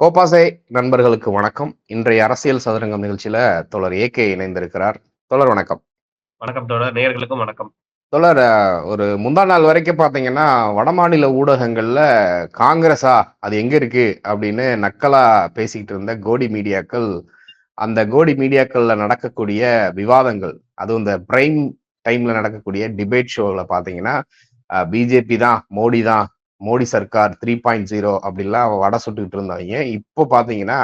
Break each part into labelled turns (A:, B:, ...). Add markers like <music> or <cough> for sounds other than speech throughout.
A: கோபாசே நண்பர்களுக்கு வணக்கம். இன்றைய அரசியல் சதுரங்கம் நிகழ்ச்சியில தோழர் ஏகே இணைந்திருக்கிறார். தோழர் வணக்கம்.
B: வணக்கம் தோழர். நேயர்களுக்கும் வணக்கம்.
A: அஹ், ஒரு முந்தா நாள் வரைக்கும் பாத்தீங்கன்னா வடமாநில ஊடகங்கள்ல காங்கிரஸா அது எங்க இருக்கு? அப்படின்னு நக்கலா பேசிக்கிட்டு இருந்த கோடி மீடியாக்கள் அந்த கோடி மீடியாக்கள்ல நடக்கக்கூடிய விவாதங்கள் அதுவும் இந்த பிரைம் டைம்ல நடக்கக்கூடிய டிபேட் ஷோல பாத்தீங்கன்னா பிஜேபி தான் மோடி தான் மோடி சர்க்கார் த்ரீ பாயிண்ட் ஜீரோ அப்படிலாம் வடை சுட்டுக்கிட்டு இருந்தவங்க இப்போ பார்த்தீங்கன்னா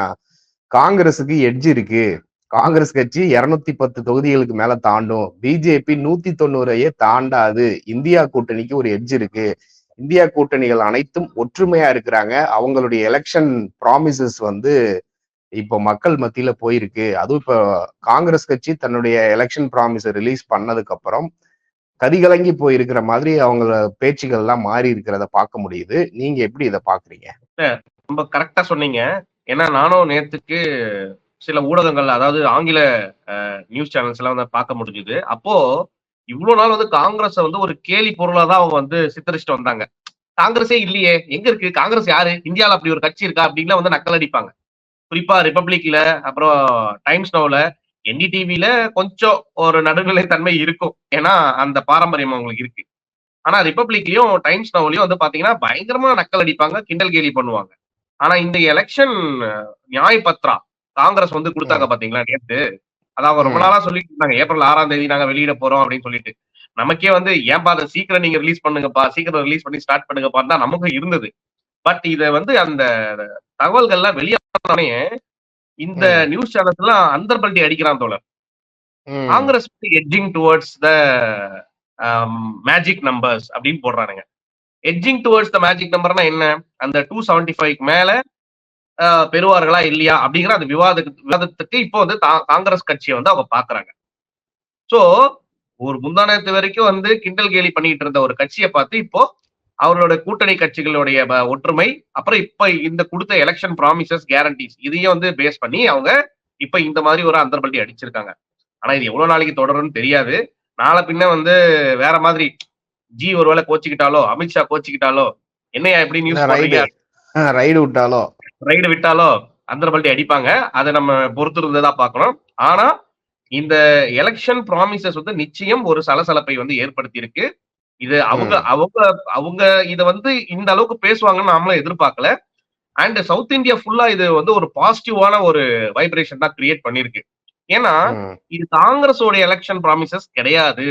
A: காங்கிரஸுக்கு எட்ஜ் இருக்கு. காங்கிரஸ் கட்சி இருநூத்தி பத்து தொகுதிகளுக்கு மேல தாண்டும். பிஜேபி நூத்தி தொண்ணூறையே தாண்டாது. இந்தியா கூட்டணிக்கு ஒரு எட்ஜ் இருக்கு. இந்தியா கூட்டணிகள் அனைத்தும் ஒற்றுமையா இருக்கிறாங்க. அவங்களுடைய எலெக்ஷன் ப்ராமிசஸ் வந்து இப்போ மக்கள் மத்தியில போயிருக்கு. அதுவும் இப்போ காங்கிரஸ் கட்சி தன்னுடைய எலெக்ஷன் ப்ராமிஸை ரிலீஸ் பண்ணதுக்கு அப்புறம் கதிகலங்கி போயிருக்கிற மாதிரி அவங்களோட பேச்சுகள் எல்லாம் மாறி இருக்கிறத பார்க்க முடியுது. நீங்க எப்படி இதை பாக்குறீங்க
B: ரொம்ப கரெக்டா சொன்னீங்க. ஏன்னா நானும் நேத்துக்கு சில ஊடகங்கள் அதாவது ஆங்கில நியூஸ் சேனல்ஸ் எல்லாம் வந்து பார்க்க முடிஞ்சுது. அப்போ இவ்வளவு நாள் வந்து காங்கிரஸை வந்து ஒரு கேலி பொருளா தான் அவங்க வந்து சித்தரிச்சுட்டு வந்தாங்க. காங்கிரஸே இல்லையே. எங்க இருக்கு? காங்கிரஸ் யாரு? இந்தியாவில் அப்படி ஒரு கட்சி இருக்கா? அப்படின்லாம் வந்து நக்கல் அடிப்பாங்க. குறிப்பா ரிப்பப்ளிக்ல அப்புறம் டைம்ஸ் நோல என்டிடிவில கொஞ்சம் ஒரு நடுநிலை தன்மை இருக்கும். ஏன்னா அந்த பாரம்பரியம் அவங்களுக்கு இருக்கு. ஆனா ரிப்பப்ளிக்லயும் டைம்ஸ் நோவ்லயும் வந்து பாத்தீங்கன்னா பயங்கரமா நக்கல் அடிப்பாங்க கிண்டல் கேலி பண்ணுவாங்க. ஆனா இந்த எலெக்ஷன் நியாய பத்ரா காங்கிரஸ் வந்து கொடுத்தாங்க பாத்தீங்களா நேத்து? அதாவது ரொம்ப. நாளா சொல்லிட்டு இருந்தாங்க ஏப்ரல் ஆறாம் தேதி நாங்க வெளியிட போறோம் அப்படின்னு சொல்லிட்டு. நமக்கே வந்து ஏன்பா அதை சீக்கிரம் நீங்க ரிலீஸ் பண்ணுங்கப்பா சீக்கிரம் ரிலீஸ் பண்ணி ஸ்டார்ட் பண்ணுங்கப்பா தான் நமக்கும் இருந்தது. பட் இத வந்து அந்த தகவல்கள்லாம் வெளியானே இந்த. நியூஸ் சேனல்ஸ் எல்லாம் அந்தர்பல்ட்டி அடிக்கிறான் தோழர். Congress edging towards the magic numbers அப்படின்னு போடுறானுங்க எட்ஜிங் டுவர்ட்ஸ் த மேஜிக் நம்பர்னா என்ன அந்த டூ செவன்டி ஃபைவ் மேல பெறுவார்களா இல்லையா அப்படிங்கிற அந்த விவாதத்துக்கு விவாதத்துக்கு இப்போ வந்து காங்கிரஸ் கட்சியை வந்து அவங்க பாக்குறாங்க சோ ஒரு முந்தானத்து வரைக்கும் வந்து கிண்டல் கேலி பண்ணிட்டு இருந்த ஒரு கட்சியை பார்த்து இப்போ அவர்களோட கூட்டணி கட்சிகளுடைய ஒற்றுமை அப்புறம் இப்ப இந்த கொடுத்த எலெக்ஷன் ப்ராமிசஸ் கேரண்டிஸ் இதையும் வந்து பேஸ் பண்ணி அவங்க இப்ப இந்த மாதிரி ஒரு அந்தர்பல்ட்டி அடிச்சிருக்காங்க. ஆனா இது எவ்வளவு நாளைக்கு தொடரும்னு தெரியாது. நாளை பின்ன வந்து வேற மாதிரி ஜி ஒருவேளை கோச்சிக்கிட்டாலோ அமித்ஷா கோச்சிக்கிட்டாலோ என்னையா எப்படி நியூஸ்
A: ரைடு விட்டாலோ?
B: ரைடு விட்டாலோ அந்தர்பல்ட்டி அடிப்பாங்க. அதை நம்ம பொறுத்து இருந்ததா பார்க்கணும். ஆனா இந்த எலெக்ஷன் ப்ராமிசஸ் வந்து நிச்சயம் ஒரு சலசலப்பை வந்து ஏற்படுத்தி இருக்கு இது அவங்க அவங்க அவங்க இத வந்து இந்த அளவுக்கு பேசுவாங்கன்னு நாமளும் எதிர்பார்க்கல அண்ட் சவுத் இந்தியா ஃபுல்லா இது வந்து ஒரு பாசிட்டிவான ஒரு வைப்ரேஷன் தான் கிரியேட் பண்ணிருக்கு ஏன்னா. இது காங்கிரஸோட எலெக்ஷன் ப்ராமிசஸ் கிடையாது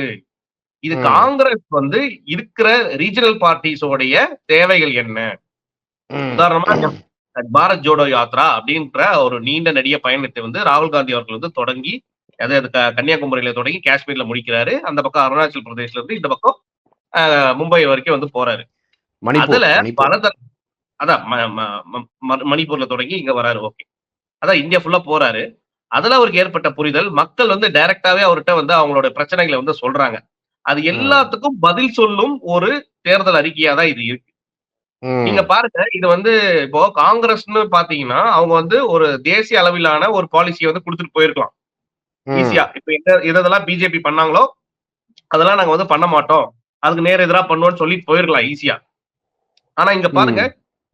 B: இது. காங்கிரஸ் வந்து இருக்கிற ரீஜனல் பார்ட்டிஸோடைய தேவைகள் என்ன. உதாரணமா பாரத் ஜோடோ யாத்ரா அப்படின்ற ஒரு நீண்ட நெடிய பயணத்தை வந்து ராகுல் காந்தி அவர்கள் வந்து தொடங்கி அதாவது கன்னியாகுமரியில தொடங்கி காஷ்மீர்ல முடிக்கிறாரு அந்த பக்கம் அருணாச்சல் பிரதேஷ்ல இருந்து இந்த பக்கம் மும்பை வரைக்கும் வந்து போறாரு. அதுல
A: மணிப்பூர்.
B: பலத அதான் மணிப்பூர்ல தொடங்கி இங்க வராரு ஓகே. அதான் இந்தியா ஃபுல்லா போறாரு. அதுல அவருக்கு ஏற்பட்ட புரிதல் மக்கள் வந்து டைரக்டாவே அவர்கிட்ட வந்து அவங்களோட பிரச்சனைகளை வந்து சொல்றாங்க. அது எல்லாத்துக்கும் பதில் சொல்லும் ஒரு தேர்தல் அறிக்கையா தான் இது இருக்கு. நீங்க பாருங்க இது வந்து இப்போ காங்கிரஸ்னு பாத்தீங்கன்னா அவங்க வந்து ஒரு தேசிய அளவிலான ஒரு பாலிசியை வந்து கொடுத்துட்டு போயிருக்கலாம். ஈஸியா. இப்ப எந்த இதெல்லாம் பிஜேபி பண்ணாங்களோ அதெல்லாம் நாங்க வந்து பண்ண மாட்டோம். அதுக்கு நேர் எதிரா பண்ணுவோம்னு சொல்லிட்டு போயிருக்கலாம் ஈஸியா ஆனா இங்க பாருங்க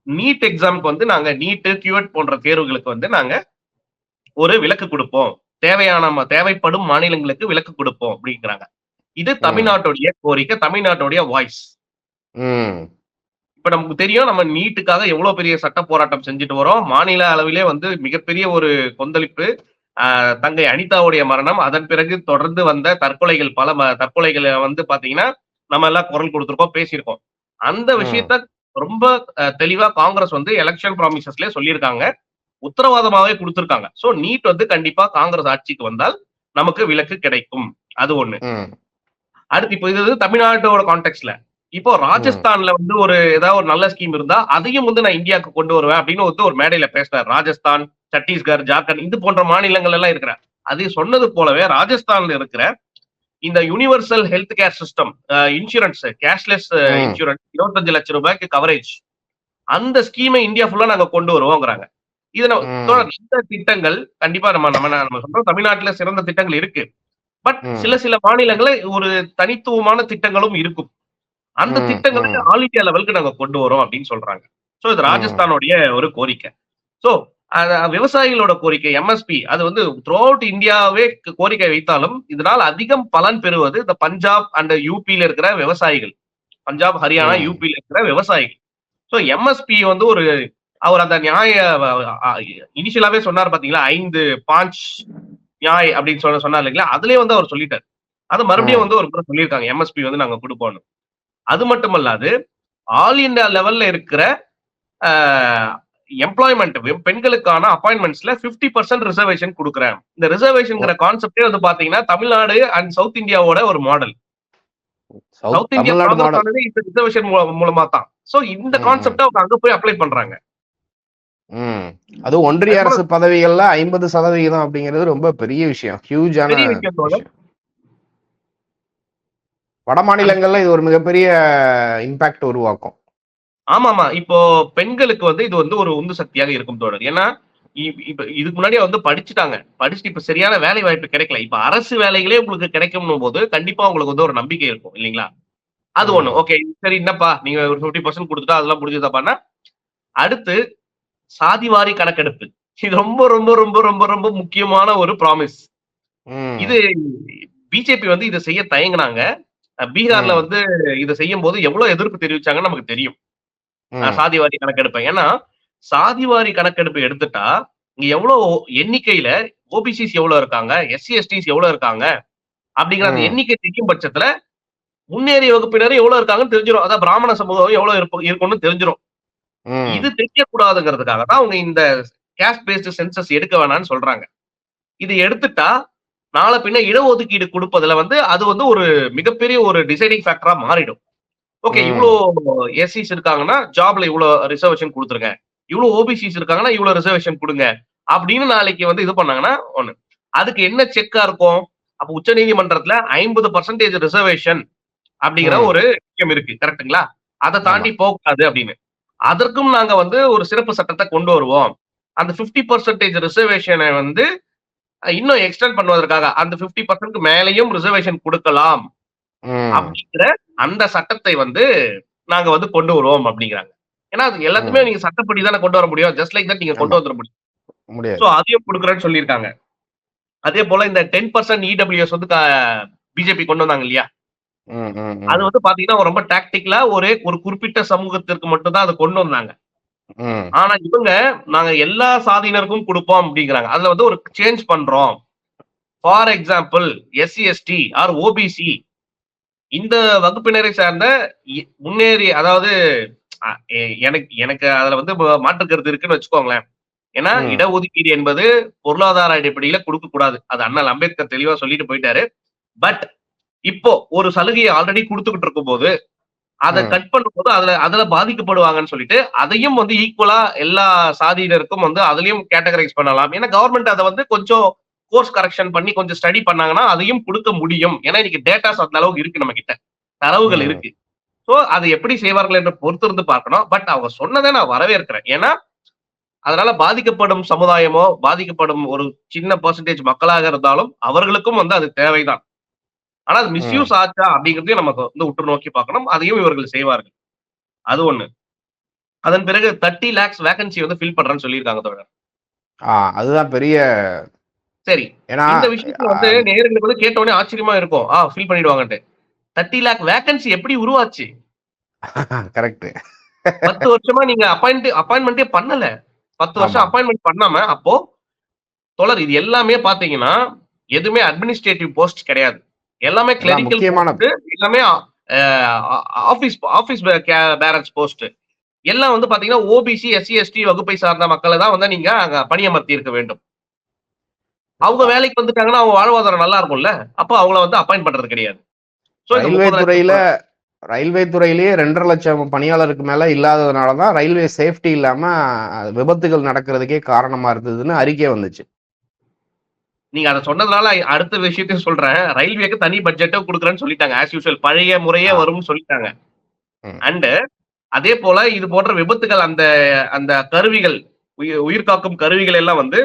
B: நீட் எக்ஸாம்க்கு வந்து நாங்க நீட் கியூட் போன்ற தேர்வுகளுக்கு வந்து நாங்க ஒரு விலக்கு கொடுப்போம். தேவையான தேவைப்படும் மாநிலங்களுக்கு விலக்கு கொடுப்போம் அப்படிங்கிறாங்க. இது தமிழ்நாட்டுடைய கோரிக்கை தமிழ்நாட்டுடைய வாய்ஸ். இப்ப நமக்கு தெரியும் நம்ம நீட்டுக்காக எவ்வளவு பெரிய சட்ட போராட்டம் செஞ்சுட்டு வரோம். மாநில அளவிலே வந்து மிகப்பெரிய ஒரு கொந்தளிப்பு தங்கை அனிதாவுடைய மரணம் அதன் பிறகு தொடர்ந்து வந்த தற்கொலைகள் பல தற்கொலைகளை வந்து பாத்தீங்கன்னா நம்ம எல்லாம் குரல் கொடுத்திருக்கோம் பேசியிருக்கோம். அந்த. விஷயத்த ரொம்ப தெளிவா காங்கிரஸ் வந்து எலெக்ஷன் ப்ராமிசஸ்ல சொல்லியிருக்காங்க. உத்தரவாதமாவே கொடுத்திருக்காங்க. சோ நீட் வந்து கண்டிப்பா காங்கிரஸ் ஆட்சிக்கு வந்தால் நமக்கு விலக்கு கிடைக்கும். அது ஒண்ணு. அடுத்து இப்போ இது தமிழ்நாட்டோட கான்டெக்ட்ல இப்போ ராஜஸ்தான்ல வந்து ஒரு ஏதாவது ஒரு நல்ல ஸ்கீம் இருந்தா அதையும் வந்து நான் இந்தியாவுக்கு கொண்டு வருவேன் அப்படின்னு வந்து ஒரு மேடையில பேசினார். ராஜஸ்தான் சத்தீஸ்கர் ஜார்க்கண்ட் இது போன்ற மாநிலங்கள் எல்லாம் இருக்கிற. அது சொன்னது போலவே ராஜஸ்தான்ல இருக்கிற இந்த universal health care system insurance cashless. Insurance இருபத்தஞ்சு லட்சம் ரூபாய்க்கு கவரேஜ் அந்த ஸ்கீமை இந்தியா ஃபுல்லா நாங்க கொண்டு வருவோங்கிறாங்க இது நம்ம
A: ம்.
B: தொடர் இந்த திட்டங்கள் கண்டிப்பா நம்ம நம்ம நம்ம சொல்றோம் தமிழ்நாட்டுல சிறந்த திட்டங்கள் இருக்கு பட். சில சில மாநிலங்கள ஒரு தனித்துவமான திட்டங்களும் இருக்கும் அந்த
A: ம்.
B: ஆல் இந்தியா லெவலுக்கு நாங்க கொண்டு வரோம் அப்படின்னு சொல்றாங்க சோ இது. ராஜஸ்தானுடைய ஒரு கோரிக்கை சோ விவசாயிகளோட கோரிக்கை எம்எஸ்பி அது வந்து த்ரூ அவுட் இந்தியாவே கோரிக்கை வைத்தாலும் இதனால் அதிகம் பலன் பெறுவது இந்த பஞ்சாப் அண்ட் யூபியில இருக்கிற விவசாயிகள் பஞ்சாப் ஹரியானா. யூபியில இருக்கிற விவசாயிகள் சோ எம்எஸ்பி வந்து ஒரு அவர் அந்த நியாய இனிஷியலாவே சொன்னார் பாத்தீங்களா ஐந்து பாஞ்ச் நியாய் அப்படின்னு சொன்ன சொன்னார் இல்லைங்களா அதுலயே வந்து அவர் சொல்லிட்டார் அது மறுபடியும். வந்து ஒரு முறை சொல்லியிருக்காங்க எம்எஸ்பி வந்து நாங்க கொடுப்போம் அது மட்டுமல்லாது ஆல் இந்தியா லெவல்ல இருக்கிற எம்ப்ளாய்மெண்ட் பெண்களுக்கான அப்பாயின்மெண்ட்ஸ்ல 50% பர்சன்ட் ரிசர்வேஷன் கொடுக்குறேன். இந்த ரிசர்வேஷன்ங்கிற கான்செப்டே வந்து பாத்தீங்கன்னா தமிழ்நாடு அண்ட் சவுத் இந்தியாவோட ஒரு மாடல்
A: சவுத்
B: இந்தியா இந்த ரிசர்வேஷன் மூலமா தான் சோ இந்த கான்செப்ட் அவங்க அங்க போய் அப்ளை பண்றாங்க.
A: ம். அது ஒன்றிய அரசு பதவிகள்ல ஐம்பது சதவிகிதம் அப்படிங்கிறது ரொம்ப பெரிய விஷயம். ஹியூஜான. வட மாநிலங்கள்ல இது ஒரு மிகப்பெரிய இம்பாக்ட் உருவாக்கும்.
B: ஆமா ஆமா இப்போ பெண்களுக்கு வந்து இது வந்து ஒரு உந்து சக்தியாக இருக்கும் தோழர். ஏன்னா இப்ப இதுக்கு முன்னாடியே வந்து படிச்சுட்டாங்க. படிச்சுட்டு இப்ப சரியான வேலை வாய்ப்பு கிடைக்கல. இப்ப அரசு வேலைகளே உங்களுக்கு கிடைக்கும் போது கண்டிப்பா உங்களுக்கு வந்து ஒரு நம்பிக்கை இருக்கும் இல்லைங்களா? அது. ஒண்ணு. ஓகே சரி என்னப்பா நீங்க ஒரு 50% பர்சன்ட் கொடுத்துட்டா அதெல்லாம் முடிஞ்சதாப்பான்னா அடுத்து சாதிவாரி கணக்கெடுப்பு. இது ரொம்ப ரொம்ப ரொம்ப ரொம்ப ரொம்ப முக்கியமான ஒரு ப்ராமிஸ் இது பிஜேபி வந்து இதை செய்ய தயங்குனாங்க. பீகார்ல. வந்து இதை செய்யும் போது எவ்வளவு எதிர்ப்பு தெரிவிச்சாங்கன்னு நமக்கு தெரியும். நான் சாதிவாரி கணக்கெடுப்பேன். ஏன்னா சாதிவாரி கணக்கெடுப்பு எடுத்துட்டா இங்க எவ்வளவு எண்ணிக்கையில ஓபிசிஸ் எவ்வளவு இருக்காங்க எஸ்சி எஸ்டிஸ் எவ்வளவு இருக்காங்க அப்படிங்கிற அந்த. எண்ணிக்கை தெரியும் பட்சத்துல முன்னேறிய வகுப்பினர் எவ்வளவு இருக்காங்கன்னு தெரிஞ்சிடும் அதான் பிராமண சமூகம் எவ்வளவு இருக்கும்னு தெரிஞ்சிடும் இது தெரியக்கூடாதுங்கிறதுக்காக தான் அவங்க இந்த கேஸ்ட் பேஸ்டு சென்சஸ் எடுக்க வேணாம்னு சொல்றாங்க. இது எடுத்துட்டா நாளை பின்ன இடஒதுக்கீடு கொடுப்பதுல வந்து அது வந்து ஒரு மிகப்பெரிய ஒரு டிசைடிங் ஃபேக்டரா மாறிடும். ஓகே. இவ்வளோ எஸ்சிஸ் இருக்காங்கன்னா ஜாப்ல இவ்வளோ ரிசர்வேஷன் கொடுத்துருங்க. இவ்வளோ ஓபிசிஸ் இருக்காங்கன்னா இவ்வளோ ரிசர்வேஷன் கொடுங்க. அப்படின்னு நாளைக்கு வந்து இது பண்ணாங்கன்னா ஒண்ணு. அதுக்கு என்ன செக்கா இருக்கும்? அப்ப உச்ச நீதிமன்றத்துல ஐம்பது பர்சன்டேஜ் ரிசர்வேஷன் அப்படிங்கிற. ஒரு விஷயம் இருக்கு. கரெக்ட்டுங்களா? அதை தாண்டி போகக்கூடாது அப்படின்னு. அதற்கும் நாங்க வந்து ஒரு சிறப்பு சட்டத்தை கொண்டு வருவோம். அந்த 50% பர்சன்டேஜ் ரிசர்வேஷனை வந்து இன்னும் எக்ஸ்டெண்ட் பண்ணுவதற்காக அந்த 50% பர்சன்ட்க்கு மேலேயும் ரிசர்வேஷன் கொடுக்கலாம். அப்படிங்கிற அந்த சட்டத்தை வந்து நாங்க வந்து கொண்டு வருவோம் அப்படிங்கிறாங்க. ஏன்னா அது எல்லாத்துமே. நீங்க சட்டப்படி தானே கொண்டு வர முடியும். ஜஸ்ட் லைக் தட் நீங்க கொண்டு. வந்துட முடியும். சோ அதையும் கொடுக்குறேன்னு சொல்லியிருக்காங்க. அதே போல இந்த டென் பர்சன்ட் இடபிள்யூஎஸ் வந்து பிஜேபி கொண்டு வந்தாங்க இல்லையா? அது வந்து பாத்தீங்கன்னா ரொம்ப டாக்டிக்கலா ஒரே ஒரு குறிப்பிட்ட சமூகத்திற்கு மட்டும் தான் அதை கொண்டு வந்தாங்க. ஆனா இவங்க நாங்க எல்லா சாதியினருக்கும் கொடுப்போம் அப்படிங்கிறாங்க. அதுல வந்து ஒரு சேஞ்ச் பண்றோம். For example SC ST or OBC இந்த வகுப்பினரை சார்ந்த முன்னேறி அதாவது எனக்கு எனக்கு அதுல வந்து மாற்று கருத்து இருக்குன்னு வச்சுக்கோங்களேன் ஏன்னா. இடஒதுக்கீடு என்பது பொருளாதார அடிப்படையில கொடுக்க கூடாது அது அண்ணல் அம்பேத்கர் தெளிவா சொல்லிட்டு போயிட்டாரு பட் இப்போ ஒரு சலுகையை ஆல்ரெடி கொடுத்துக்கிட்டு இருக்கும் போது அதை. கட் பண்ணும்போது அதுல அதுல பாதிக்கப்படுவாங்கன்னு சொல்லிட்டு அதையும் வந்து ஈக்குவலா எல்லா சாதியினருக்கும் வந்து அதுலயும் கேட்டகரைஸ் பண்ணலாம் ஏன்னா கவர்மெண்ட் அதை வந்து கொஞ்சம் கோர்ஸ் கரெக்ஷன் பண்ணி கொஞ்சம் ஸ்டடி பண்ணாங்கன்னா அதையும் கொடுக்க முடியும். ஏன்னா இன்னைக்கு டேட்டாஸ் அந்த அளவுக்கு இருக்கு நம்ம கிட்ட தரவுகள். இருக்கு. சோ அது எப்படி செய்வார்கள் என்று பொறுத்திருந்து பார்க்கணும். பட் அவங்க சொன்னதை நான் வரவேற்கிறேன். ஏன்னா அதனால பாதிக்கப்படும் சமுதாயமோ பாதிக்கப்படும் ஒரு சின்ன பெர்சன்டேஜ் மக்களாக இருந்தாலும் அவர்களுக்கும் வந்து அது தேவைதான். ஆனா அது மிஸ்யூஸ் ஆச்சா அப்படிங்கறதையும் நமக்கு வந்து உற்று நோக்கி பார்க்கணும். அதையும் இவர்கள் செய்வார்கள். அது ஒண்ணு. அதன் பிறகு தேர்ட்டி லேக்ஸ் வேகன்சி வந்து ஃபில் பண்றேன்னு சொல்லியிருக்காங்க தோழர்.
A: அதுதான் பெரிய
B: சரி. இந்த விஷயத்துல வந்து நேர்களுக்கு வந்து கேட்ட உடனே ஆச்சரியமா இருக்கும். ஆ ஃபில் பண்ணிடுவாங்கன்ட்டு. தேர்ட்டி லேக் வேகன்சி எப்படி உருவாச்சு? <laughs>
A: கரெக்ட்
B: பத்து வருஷமா நீங்க அப்பாயிண்ட் அப்பாயின்மெண்டே பண்ணல. பத்து வருஷம். அப்பாயின்மெண்ட் பண்ணாம அப்போ தொடர் இது எல்லாமே பாத்தீங்கன்னா எதுவுமே அட்மினிஸ்ட்ரேட்டிவ் போஸ்ட் கிடையாது. எல்லாமே கிளரிக்கல்
A: முக்கியமான
B: எல்லாமே ஆபீஸ் ஆபீஸ் பேரண்ட்ஸ் போஸ்ட் எல்லாம் வந்து பாத்தீங்கன்னா ஓபிசி எஸ்சி எஸ்டி வகுப்பை சார்ந்த மக்களை தான் வந்து நீங்க அங்க பணியமர்த்தி இருக்க வேண்டும். அவங்க வேலைக்கு வந்துட்டாங்கன்னா அவங்க வாழ்வாதாரம் நல்லா இருக்கும்ல? அப்போ அவங்கள வந்து அப்பாயிண்ட் பண்றது கிடையாது.
A: ரயில்வே
B: 30 லட்சம்
A: துறையில ரயில்வே துறையிலேயே ரெண்டரை லட்சம் பணியாளருக்கு மேல இல்லாததுனால தான் ரயில்வே சேஃப்டி இல்லாம விபத்துகள் நடக்கிறதுக்கே காரணமா இருந்ததுன்னு அறிக்கை வந்துச்சு.
B: நீங்க அதை சொன்னதுனால அடுத்த விஷயத்தையும் சொல்றேன். ரயில்வேக்கு தனி பட்ஜெட்டும் கொடுக்குறேன்னு சொல்லிட்டாங்க. ஆஸ் யூஷுவல் பழைய முறையே. வரும்னு சொல்லிட்டாங்க. அண்ட் அதே போல இது போன்ற விபத்துகள் அந்த அந்த கருவிகள் உயிர் காக்கும் கருவிகள் எல்லாம் வந்து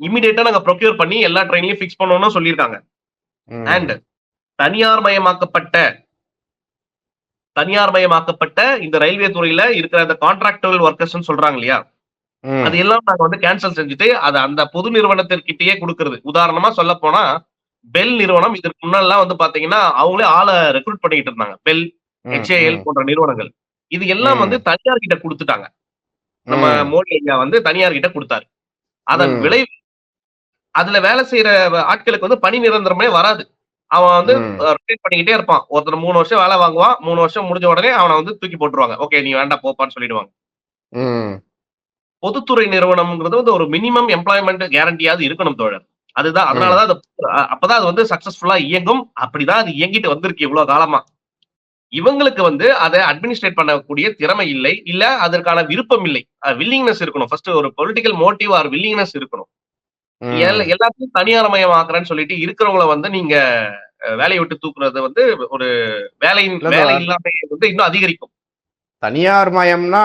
B: இமிடியேட்டா நாங்க ப்ரொக்யூர் பண்ணி எல்லா ட்ரெயின்லயும் ஃபிக்ஸ் பண்ணணும்னு சொல்லியிருக்காங்க. அண்ட் தனியார் மயமாக்கப்பட்ட தனியார் மயமாக்கப்பட்ட இந்த ரயில்வே துறையில இருக்கிற அந்த கான்ட்ராக்டுவல் ஒர்க்கர்ஸ் சொல்றாங்க இல்லையா. அது எல்லாம் நாங்க வந்து கேன்சல் செஞ்சுட்டு அது அந்த பொது நிறுவனத்திற்கிட்டயே கொடுக்கறது உதாரணமா சொல்ல போனா பெல் நிறுவனம் இதற்கு முன்னெல்லாம் வந்து பாத்தீங்கன்னா அவங்களே ஆளை ரெக்ரூட் பண்ணிட்டு இருந்தாங்க பெல் ஹெச்ஏஎல் போன்ற நிறுவனங்கள் இது எல்லாம். வந்து தனியார் கிட்ட கொடுத்துட்டாங்க நம்ம. மோடி ஐயா வந்து தனியார் கிட்ட கொடுத்தாரு அதன். விளைவு அதுல வேலை செய்யற ஆட்களுக்கு வந்து பணி நிரந்தரமே வராது. அவன் வந்து. ரொட்டேட் பண்ணிக்கிட்டே இருப்பான். ஒருத்தர் மூணு வருஷம் வேலை வாங்குவான் மூணு வருஷம் முடிஞ்ச உடனே அவனை வந்து தூக்கி போட்டுருவாங்க. ஓகே நீ வேண்டாம் போப்பான்னு சொல்லிடுவாங்க. பொதுத்துறை நிறுவனம்ங்கிறது வந்து ஒரு மினிமம் எம்ப்ளாய்மெண்ட் கேரண்டியாவது இருக்கணும் தோழர். அதுதான். அதனாலதான் அது அப்பதான் அது வந்து சக்சஸ்ஃபுல்லா இயங்கும். அப்படிதான் அது இயங்கிட்டு வந்திருக்கு இவ்வளவு காலமா. இவங்களுக்கு வந்து அதை அட்மினிஸ்ட்ரேட் பண்ணக்கூடிய திறமை இல்லை. இல்ல அதற்கான விருப்பம் இல்லை. வில்லிங்னஸ் இருக்கணும். ஃபர்ஸ்ட் ஒரு பொலிட்டிக்கல் மோட்டிவ் ஆர் வில்லிங்னஸ் இருக்கணும். எல்லாத்தையும் தனியார்மயமாக்குறேன்னு சொல்லிட்டு இருக்கிறவங்கள வந்து நீங்க வேலையை விட்டு தூக்குறது வந்து ஒரு வேலையின் வேலை. இல்லாம வந்து இன்னும் அதிகரிக்கும்.
A: தனியார் மயம்னா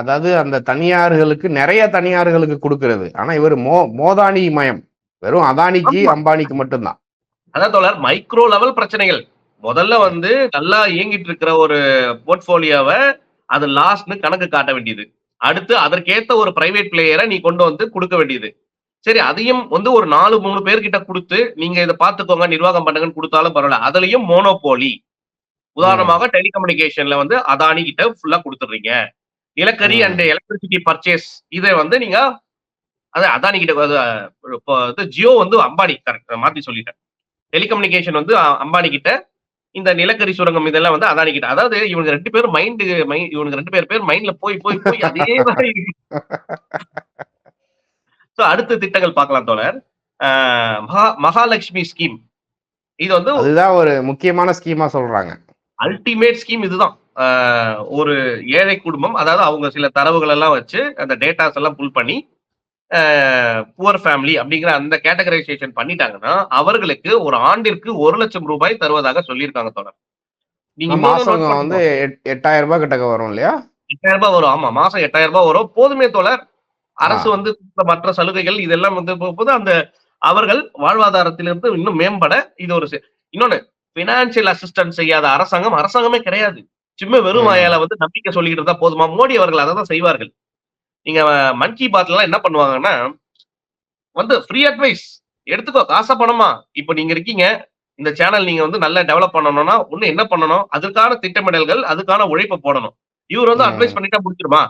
A: அதாவது அந்த தனியார்களுக்கு நிறைய தனியார்களுக்கு கொடுக்கிறது. ஆனா இவர் மோ மோதானி மயம். வெறும் அதானிக்கு. அம்பானிக்கு மட்டும்தான்.
B: அதான் தோழர் மைக்ரோ லெவல் பிரச்சனைகள். முதல்ல வந்து நல்லா இயங்கிட்டு இருக்கிற ஒரு போர்ட்போலியோவை அது லாஸ்ட்னு கணக்கு காட்ட வேண்டியது. அடுத்து அதற்கேத்த ஒரு பிரைவேட் பிளேயரை நீ கொண்டு வந்து கொடுக்க வேண்டியது. சரி அதையும் வந்து ஒரு நாலு மூணு பேர்கிட்ட கொடுத்து நீங்க இதை பார்த்துக்கோங்க நிர்வாகம் பண்ணுங்கன்னு கொடுத்தாலும் பரவாயில்ல. அதுலயும் மோனோபோலி உதாரணமாக டெலிகம்யூனிகேஷன்ல வந்து அதானி கிட்ட ஃபுல்லா கொடுத்துடுறீங்க. நிலக்கரி. அண்ட் எலக்ட்ரிசிட்டி பர்ச்சேஸ் இதை வந்து நீங்க அது அதானி கிட்ட ஜியோ வந்து அம்பானி கரெக்ட் மாத்தி சொல்லிட்டேன். டெலிகம்யூனிகேஷன் வந்து அம்பானி கிட்ட இந்த நிலக்கரி சுரங்கம் இதெல்லாம் வந்து அதானி கிட்ட அதாவது இவங்க ரெண்டு பேரும் மைண்ட் இவங்க ரெண்டு பேர் பேர் மைண்ட்ல போய் போய் போய் அதே மாதிரி <laughs> சோ அடுத்த திட்டங்கள் பார்க்கலாம் தோழர். மகாலட்சுமி ஸ்கீம் இது வந்து
A: அதுதான் ஒரு முக்கியமான ஸ்கீமா சொல்றாங்க.
B: அல்டிமேட் ஸ்கீம் இதுதான். ஒரு ஏழை குடும்பம் அதாவது அவங்க சில தரவுகள் எல்லாம் வச்சு அந்த டேட்டாஸ் எல்லாம் புல் பண்ணி புவர் ஃபேமிலி அப்படிங்கிற அந்த கேட்டகரைசேஷன் பண்ணிட்டாங்கன்னா அவர்களுக்கு ஒரு ஆண்டிற்கு ஒரு லட்சம் ரூபாய் தருவதாக சொல்லியிருக்காங்க தொடர் நீங்க
A: மாசம் வந்து எட்- எட்டாயிரம் ரூபாய் கிட்டக்க வரும் இல்லையா?
B: எட்டாயிரம் ரூபாய் வரும். ஆமா மாசம் எட்டாயிரம் ரூபாய் வரும். போதுமே தோழர். அரசு. வந்து மற்ற சலுகைகள் இதெல்லாம் வந்து போகும்போது அந்த அவர்கள் வாழ்வாதாரத்திலிருந்து இன்னும் மேம்பட இது ஒரு இன்னொன்னு பினான்சியல் அசிஸ்டன்ஸ் செய்யாத அரசாங்கம் அரசாங்கமே கிடையாது. சும்மா வெறும். வாயால வந்து நம்பிக்கை சொல்லிக்கிட்டு இருந்தா போதுமா? மோடி அவர்கள் அதை தான் செய்வார்கள். நீங்க மன் கி பாத்ல எல்லாம் என்ன பண்ணுவாங்கன்னா வந்து ஃப்ரீ அட்வைஸ் எடுத்துக்கோ காசா பணமா? இப்ப நீங்க இருக்கீங்க இந்த சேனல் நீங்க வந்து நல்லா டெவலப் பண்ணணும்னா ஒண்ணு என்ன பண்ணணும்? அதுக்கான திட்டமிடல்கள் அதுக்கான உழைப்பை போடணும். இவர் வந்து. அட்வைஸ் பண்ணிட்டா முடிச்சிருமா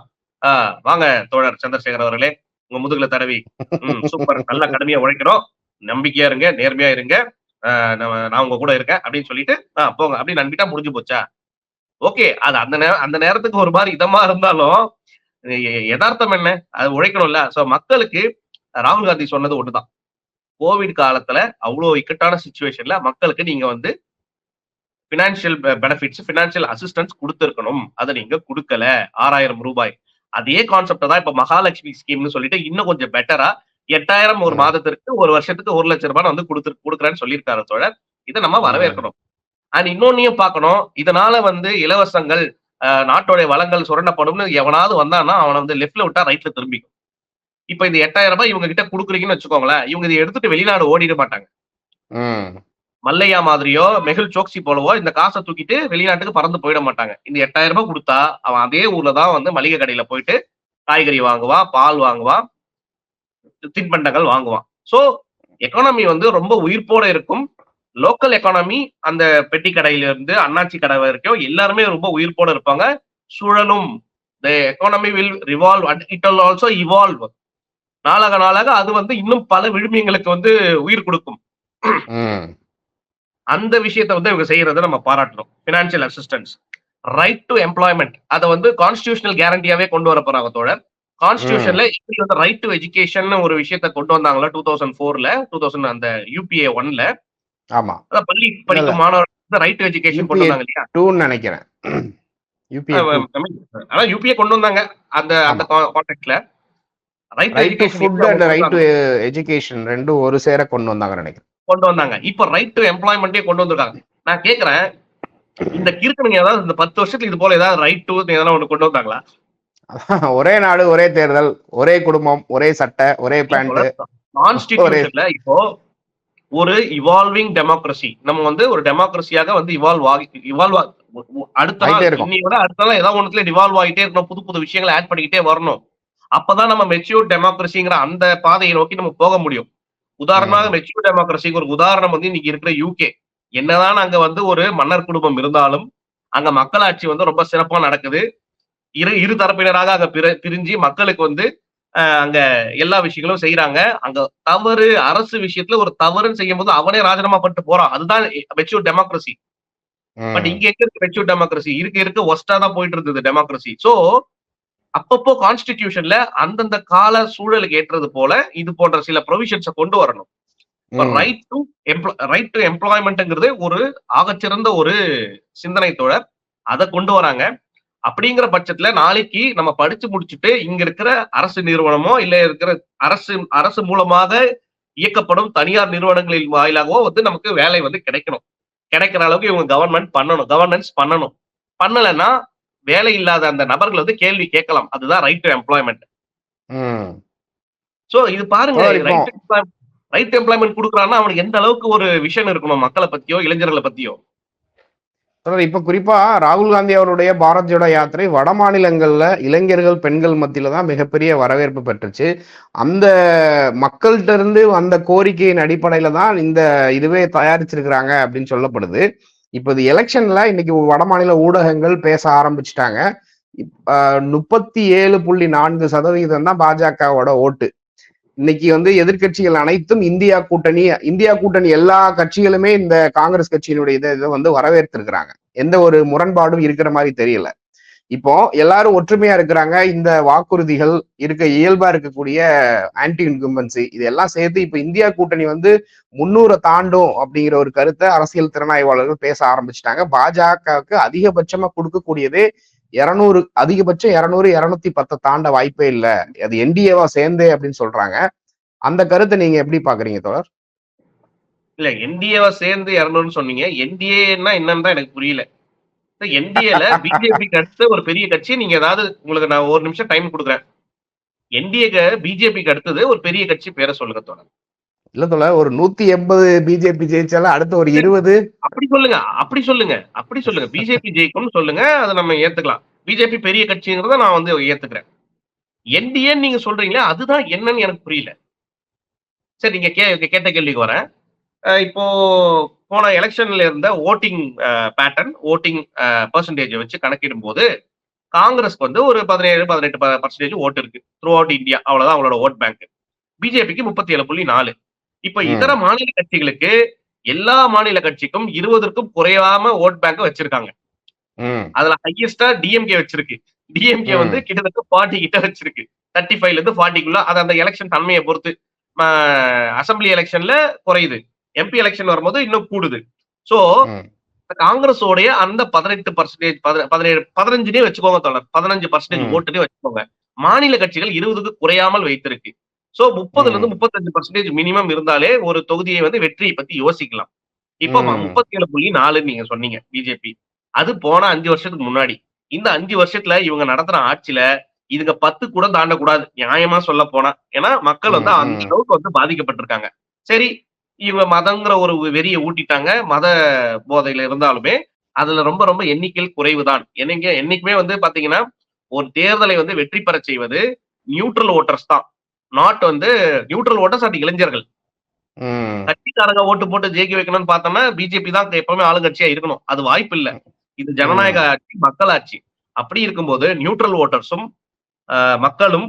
B: ஆஹ் வாங்க தோழர் சந்திரசேகர் அவர்களே. உங்க முதுகுல தடவி. சூப்பர் நல்லா கடுமையா உழைக்கிறோம். நம்பிக்கையா இருங்க நேர்மையா இருங்க. நான் உங்க கூட இருக்கேன் அப்படின்னு சொல்லிட்டு ஆஹ் போங்க. அப்படின்னு நம்பிட்டா முடிஞ்சு போச்சா? ஓகே அது அந்த நேரம் அந்த நேரத்துக்கு ஒரு மாதிரி இதமா இருந்தாலும் யதார்த்தம் என்ன? அது உழைக்கணும்ல. சோ மக்களுக்கு ராகுல் காந்தி சொன்னது ஒண்ணுதான். கோவிட் காலத்துல அவ்வளவு இக்கட்டான சுச்சுவேஷன்ல மக்களுக்கு நீங்க வந்து பினான்சியல் பெனிஃபிட்ஸ் பினான்சியல் அசிஸ்டன்ஸ் கொடுத்துருக்கணும். அதை நீங்க கொடுக்கல. ஆறாயிரம் ரூபாய். அதே கான்செப்ட் தான் இப்ப மகாலட்சுமி ஸ்கீம்னு சொல்லிட்டு இன்னும் கொஞ்சம் பெட்டரா எட்டாயிரம் ஒரு. மாதத்திற்கு ஒரு வருஷத்துக்கு ஒரு லட்சம் ரூபாய் வந்து கொடுத்து கொடுக்குறேன்னு சொல்லியிருக்காரு தோழர். இதை நம்ம வரவேற்கணும். அண்ட் இன்னொன்னையும் பார்க்கணும். இதனால வந்து இலவசங்கள் நாட்டோடைய வளங்கள் சுரண்டப்படும்னு எவனாவது வந்தான்னா அவனை வந்து லெஃப்ட்ல விட்டா ரைட்ல திரும்பிக்கும். இப்ப இந்த எட்டாயிரம் ரூபாய் இவங்க கிட்ட கொடுக்குறீங்கன்னு வச்சுக்கோங்களேன். இவங்க இதை எடுத்துட்டு வெளிநாடு ஓடிட மாட்டாங்க. மல்லையா மாதிரியோ மெகுல் சோக்சி போலவோ இந்த காசை தூக்கிட்டு வெளிநாட்டுக்கு பறந்து போயிட மாட்டாங்க. இந்த எட்டாயிரம் ரூபாய் கொடுத்தா அவன் அதே ஊர்ல தான் வந்து மளிகை கடையில போயிட்டு காய்கறி வாங்குவான் பால் வாங்குவான் தின்பண்டங்கள் வாங்குவான். சோ எக்கானமி வந்து ரொம்ப உயிர்ப்போட இருக்கும். லோக்கல் எக்கானமி அந்த பெட்டி கடையில இருந்து அண்ணாச்சி கடை வரைக்கும் எல்லாருமே ரொம்ப உயிர்ப்போட இருப்பாங்க. சுழலும். The economy will revolve and it al also evolve நாளாக நாளாக அது வந்து இன்னும் பல விழுமியங்களுக்கு வந்து உயிர் கொடுக்கும். அந்த விஷயத்தை வந்து இவங்க செய்யறதை நம்ம பாராட்டணும் financial assistance right to employment அதை வந்து கான்ஸ்டியூஷனல் கேரண்டியாவே கொண்டு வர போறாங்க தோழர். கான்ஸ்டியூஷன்ல எப்படி வந்து ரைட் டு எஜுகேஷன் ஒரு விஷயத்த கொண்டு வந்தாங்களா டூ தௌசண்ட் ஃபோர்ல டூ தௌசண்ட் அந்த யூபிஏ ஒன்ல
A: ஆமா.
B: பள்ளி படிக்கும் மாணவர் ரைட் டு எஜுகேஷன் கொண்டு வந்தாங்க இல்லையா?
A: டூன்னு நினைக்கிறேன்.
B: அதான் யூபிஏ கொண்டு வந்தாங்க அந்த அந்த கான்டெக்ட்ல right
A: right to food and right to education ரெண்டும் ஒரு சேர கொண்டு வந்தாங்க நினைக்கிறேன்.
B: கொண்டு வந்தாங்க. இப்ப ரைட் டு எம்ப்ளாய்மெண்டே கொண்டு வந்திருக்காங்க. நான் கேக்குறேன் இந்த கிறுக்கனுங்க ஏதாவது இந்த பத்து வருஷத்துல இது போல ஏதாவது ரைட் டு எதனா ஒண்ணு கொண்டு வந்தாங்களா?
A: ஒரே நாடு ஒரே தேர்தல் ஒரே குடும்பம் ஒரே சட்டை ஒரே பேண்ட்
B: கான்ஸ்டிடியூஷன்ல இப்போ ஒரு இவால்விங் டெமோக்ரஸி நம்ம வந்து ஒரு டெமோக்ரஸியாக வந்து இவால்வ் ஆகி இவால்வ் அடுத்த. இன்னையோட அடுத்த நாள் ஏதாவது ஒண்ணுல டிவால்வ் ஆகிட்டே இருக்கணும் புது புது விஷயங்களை ஆட் பண்ணிக்கிட்டே வரணும். அப்பதான் நம்ம மெச்சூர் டெமோக்ரஸிங்கிற அந்த பாதையை நோக்கி நம்ம போக முடியும். உதாரணமாக மெச்சூர் டெமோக்ரஸிக்கு ஒரு உதாரணம் வந்து இன்னைக்கு இருக்கிற யூகே என்னதான் அங்க வந்து ஒரு மன்னர் குடும்பம் இருந்தாலும் அங்க மக்களாட்சி வந்து ரொம்ப சிறப்பா நடக்குது. இரு இரு தரப்பினராக அங்க பிர- பிரிஞ்சு மக்களுக்கு வந்து அங்க எல்லா விஷயங்களும் செய்யறாங்க அங்க தவறு அரசு விஷயத்துல ஒரு தவறுன்னு செய்யும் போது அவனே ராஜினாமா பண்ணிட்டு போறான். அதுதான் மெச்சூர் டெமோக்ரஸி பட் இங்க இருக்கு மெச்சூர் டெமோக்ரஸி இருக்க இருக்க ஒஸ்டா தான் போயிட்டு இருந்தது டெமோக்ரஸி சோ அப்பப்போ கான்ஸ்டிடியூஷன்ல அந்தந்த கால சூழலுக்கு ஏற்றது போல இது போன்ற சில ப்ரொவிஷன்ஸை கொண்டு வரணும். ரைட் டு ரைட் டு எம்ப்ளாய்மெண்ட்ங்கிறது ஒரு ஆகச்சிறந்த ஒரு சிந்தனை தோழர். அதை கொண்டு வராங்க. அப்படிங்கிற பட்சத்துல நாளைக்கு நம்ம படிச்சு முடிச்சுட்டு இங்க இருக்கிற அரசு நிறுவனமோ இல்ல இருக்கிற அரசு அரசு மூலமாக இயக்கப்படும் தனியார் நிறுவனங்களின் வாயிலாகவோ வந்து நமக்கு வேலை வந்து கிடைக்கணும். கிடைக்கிற அளவுக்கு இவங்க கவர்மெண்ட் பண்ணணும். கவர்னன்ஸ் பண்ணணும். பண்ணலைன்னா வேலை இல்லாத அந்த நபர்கள் வந்து கேள்வி கேட்கலாம். அதுதான் ரைட் டு எம்ப்ளாய்மெண்ட் சோ இது பாருங்க ரைட் எம்ப்ளாய்மெண்ட் கொடுக்குறான்னா அவனுக்கு எந்த அளவுக்கு ஒரு விஷன் இருக்கணும் மக்களை பத்தியோ இளைஞர்களை பத்தியோ?
A: இப்ப குறிப்பா ராகுல் காந்தி அவருடைய பாரத் ஜோடோ யாத்திரை வட மாநிலங்கள்ல இளைஞர்கள் பெண்கள் மத்தியில தான் மிகப்பெரிய வரவேற்பு பெற்றுச்சு. அந்த மக்கள்கிட்ட இருந்து வந்த கோரிக்கையின் அடிப்படையில தான் இந்த இதுவே தயாரிச்சிருக்கிறாங்க அப்படின்னு சொல்லப்படுது. இப்போ இது எலெக்ஷன்ல இன்னைக்கு வடமாநில ஊடகங்கள் பேச ஆரம்பிச்சிட்டாங்க. முப்பத்தி ஏழு புள்ளி நான்கு சதவீதம் தான் பாஜகவோட ஓட்டு. இன்னைக்கு வந்து எதிர்க்கட்சிகள் அனைத்தும் இந்தியா கூட்டணி இந்தியா கூட்டணி எல்லா கட்சிகளுமே இந்த காங்கிரஸ் கட்சியினுடைய இதை இதை வந்து வரவேற்றிருக்கிறாங்க எந்த ஒரு முரண்பாடும் இருக்கிற மாதிரி தெரியல. இப்போ எல்லாரும் ஒற்றுமையா இருக்கிறாங்க. இந்த வாக்குறுதிகள் இருக்க இயல்பா இருக்கக்கூடிய ஆன்டி இன்கம்பன்சி இதெல்லாம் சேர்த்து இப்ப இந்தியா கூட்டணி வந்து முன்னூரை தாண்டும் அப்படிங்கிற ஒரு கருத்தை அரசியல் திறனாய்வாளர்கள் பேச ஆரம்பிச்சிட்டாங்க. பாஜகவுக்கு அதிகபட்சமா கொடுக்கக்கூடியது இருநூறு அதிகபட்சம் இருநூறு இருநூத்தி பத்தை தாண்ட வாய்ப்பே இல்லை. அது என்டிஏவா சேர்ந்தே அப்படின்னு சொல்றாங்க. அந்த கருத்தை நீங்க எப்படி பாக்குறீங்க தோழர்?
B: இல்ல என்டிஏவா சேர்ந்து இரநூறுன்னு சொன்னீங்க. என்டிஏன்னா என்னன்னு தான் எனக்கு புரியல. என்டிஏல பிஜேபிக்கு அடுத்து ஒரு பெரிய கட்சி நீங்க ஏதாவது உங்களுக்கு நான் ஒரு நிமிஷம் டைம் கொடுக்குறேன். என்டிஏக்கு பிஜேபிக்கு அடுத்தது ஒரு பெரிய கட்சி பேரை சொல்லுங்க தோழர்.
A: இல்ல தோழர் ஒரு நூத்தி எண்பது பிஜேபி ஜெயிச்சாலும் அடுத்து ஒரு இருபது.
B: அப்படி சொல்லுங்க அப்படி சொல்லுங்க அப்படி சொல்லுங்க. பிஜேபி ஜெயிக்கும்னு சொல்லுங்க அதை நம்ம ஏத்துக்கலாம். பிஜேபி பெரிய கட்சிங்கிறத நான் வந்து ஏத்துக்கிறேன். என்டிஏ நீங்க சொல்றீங்களே அதுதான் என்னன்னு எனக்கு புரியல. சரி நீங்க கே கேட்ட கேள்விக்கு வரேன். இப்போ போன எலெக்ஷன்ல இருந்த ஓட்டிங் பேட்டர்ன் ஓட்டிங் பர்சன்டேஜ் வச்சு கணக்கிடும் போது காங்கிரஸ்க்கு வந்து ஒரு பதினேழு பதினெட்டு பர்சன்டேஜ் ஓட்டு இருக்கு. த்ரூ அவுட் இந்தியா அவ்வளவுதான் அவங்களோட ஓட் பேங்க் பிஜேபிக்கு முப்பத்தி ஏழு புள்ளி நாலு. இப்ப. இதர மாநில கட்சிகளுக்கு எல்லா மாநில கட்சிக்கும் இருபதற்கும் குறையாம ஓட் பேங்க் வச்சிருக்காங்க. அதுல ஹையஸ்டா டிஎம்கே வச்சிருக்கு. டிஎம்கே. வந்து கிட்டத்தட்ட ஃபார்ட்டி கிட்ட வச்சிருக்கு. தேர்ட்டி ஃபைவ்ல இருந்து ஃபார்ட்டிக்குள்ள அது அந்த எலெக்ஷன் தன்மையை பொறுத்து. அசம்பிளி எலெக்ஷன்ல குறையுது. எம்பி எலெக்ஷன் வரும்போது இன்னும் கூடுது. சோ. காங்கிரஸோடைய அந்த பதினெட்டு பர்சன்டேஜ் பதினேழு பதினஞ்சுனே வச்சுக்கோங்க தொடர் பதினஞ்சு பர்சன்டேஜ். ஓட்டுனே வச்சுக்கோங்க. மாநில கட்சிகள் இருபதுக்கு குறையாமல் வைத்திருக்கு. சோ முப்பதுல இருந்து முப்பத்தஞ்சு பர்சன்டேஜ் மினிமம் இருந்தாலே ஒரு தொகுதியை வந்து வெற்றியை பத்தி யோசிக்கலாம். இப்போ. முப்பத்தி ஏழு புள்ளி நாலுன்னு நீங்க சொன்னீங்க பிஜேபி அது போன அஞ்சு வருஷத்துக்கு முன்னாடி. இந்த அஞ்சு வருஷத்துல இவங்க நடத்துற ஆட்சியில இதுங்க பத்து கூட தாண்டக்கூடாது. நியாயமா சொல்ல போனா. ஏன்னா மக்கள் வந்து அந்த. அளவுக்கு வந்து பாதிக்கப்பட்டிருக்காங்க. சரி இவங்க மதங்கிற ஒரு வெறியை ஊட்டிட்டாங்க மத போதையில இருந்தாலுமே அதுல ரொம்ப ரொம்ப எண்ணிக்கையில் குறைவுதான். என்னைக்கு என்னைக்குமே வந்து பாத்தீங்கன்னா ஒரு தேர்தலை வந்து வெற்றி பெற செய்வது நியூட்ரல் ஓட்டர்ஸ் தான். நாட் வந்து நியூட்ரல் ஓட்டர்ஸ் அது இளைஞர்கள். கட்சிக்காரங்க ஓட்டு போட்டு ஜெயிக்க வைக்கணும்னு பார்த்தோம்னா பிஜேபி தான் எப்பவுமே ஆளுங்கட்சியா இருக்கணும். அது வாய்ப்பு இல்ல. இது ஜனநாயக ஆட்சி மக்களாட்சி. அப்படி இருக்கும்போது நியூட்ரல் ஓட்டர்ஸும் மக்களும்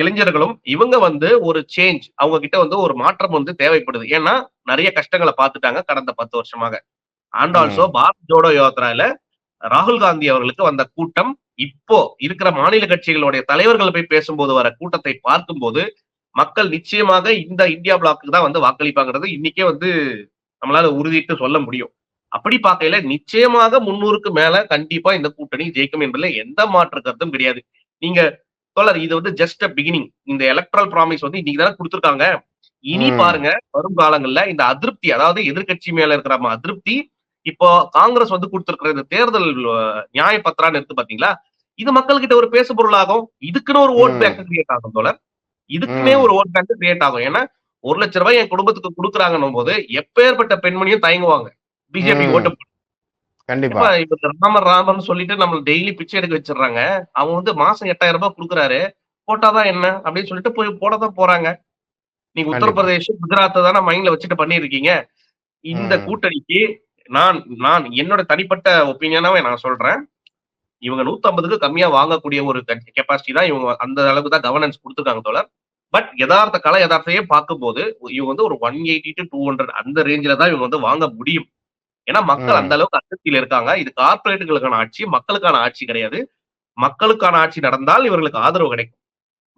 B: இளைஞர்களும் இவங்க வந்து ஒரு சேஞ்ச் அவங்க கிட்ட வந்து ஒரு மாற்றம் வந்து தேவைப்படுது. ஏன்னா நிறைய கஷ்டங்களை பார்த்துட்டாங்க கடந்த பத்து வருஷமாக. அண்ட் ஆல்சோ பாரத் ஜோடோ யாத்திரால ராகுல் காந்தி அவர்களுக்கு வந்த கூட்டம் இப்போ இருக்கிற மாநில கட்சிகளுடைய தலைவர்கள் போய் பேசும்போது வர கூட்டத்தை பார்க்கும்போது மக்கள் நிச்சயமாக இந்த இந்தியா பிளாக்கு தான் வந்து வாக்களிப்பாங்கிறது இன்னைக்கே வந்து நம்மளால உறுதிட்டு சொல்ல முடியும். அப்படி பார்க்கையில நிச்சயமாக முன்னூறுக்கு மேல கண்டிப்பா இந்த கூட்டணி ஜெயிக்கும் என்பதுல எந்த மாற்று கருத்தும் கிடையாது. நீங்க தோழர் இது வந்து ஜஸ்ட் அ பிகினிங் இந்த எலக்ட்ரல் ப்ராமிஸ் வந்து இன்னைக்கு தானே கொடுத்துருக்காங்க இனி. பாருங்க வரும் காலங்கள்ல இந்த அதிருப்தி அதாவது எதிர்க்கட்சி மேல இருக்கிற அதிருப்தி இப்போ காங்கிரஸ் வந்து கொடுத்திருக்கிற இந்த தேர்தல் நியாய பத்திரான்னு இருக்கு பாத்தீங்களா இது மக்கள்கிட்ட ஒரு பேசு பொருளாகும் இதுக்குன்னு ஒரு ஓட். பேங்க் கிரியேட் ஆகும் தோழர் இதுக்குன்னே
A: ம்.
B: ஒரு ஓட் பேங்க் கிரியேட் ஆகும் ஏன்னா ஒரு லட்ச ரூபாய் என் குடும்பத்துக்கு கொடுக்குறாங்கன்னும் போது எப்பேற்பட்ட பெண்மணியும் தயங்குவாங்க பிஜேபி. ஓட்டு.
A: கண்டிப்பா.
B: இப்ப ராமர் ராமர்னு சொல்லிட்டு நம்ம டெய்லி பிச்சை எடுக்க வச்சிடுறாங்க. அவங்க வந்து மாசம் எட்டாயிரம் ரூபாய் கொடுக்குறாரு. போட்டாதான் என்ன? அப்படின்னு சொல்லிட்டு போய் போடதான் போறாங்க. நீங்க
A: கண்டிப்பா.
B: உத்தரப்பிரதேஷ் குஜராத் தானே மைண்ட்ல வச்சுட்டு பண்ணிருக்கீங்க இந்த. கூட்டணிக்கு நான் நான் என்னோட தனிப்பட்ட ஒப்பீனியனாவே நான் சொல்றேன். இவங்க 150க்கு கம்மியா வாங்கக்கூடிய ஒரு கெப்பாசிட்டி தான் இவங்க அந்த அளவுக்கு தான் கவர்னன்ஸ் கொடுத்துருக்காங்க தோழர். பட் யதார்த்த கலை யதார்த்தையே பார்க்கும்போது இவங்க வந்து ஒரு one eighty to two hundred அந்த ரேஞ்சில தான் இவங்க வந்து வாங்க முடியும். ஏன்னா மக்கள். அந்த அளவுக்கு அதிருப்தியில இருக்காங்க. இது கார்பரேட்டுகளுக்கான ஆட்சி மக்களுக்கான ஆட்சி கிடையாது. மக்களுக்கான ஆட்சி நடந்தால் இவர்களுக்கு ஆதரவு கிடைக்கும்.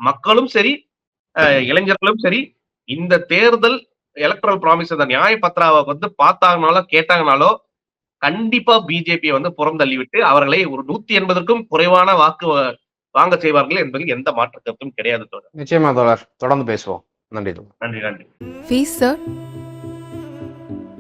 B: மக்களும் சரி அஹ், இளைஞர்களும் சரி இந்த தேர்தல் எலக்ட்ரல் ப்ராமிஸ் அந்த நியாய பத்ராவை வந்து பார்த்தாங்கனாலோ கேட்டாங்கனாலோ கண்டிப்பா பிஜேபியை வந்து புறம் தள்ளிவிட்டு அவர்களை ஒரு நூத்தி எண்பதற்கும் குறைவான வாக்கு வ- வாங்க செய்வார்கள் என்பதில் எந்த மாற்று கருத்தும் கிடையாது
A: நிச்சயமா தொடர்ந்து பேசுவோம். நன்றி
B: நன்றி நன்றி.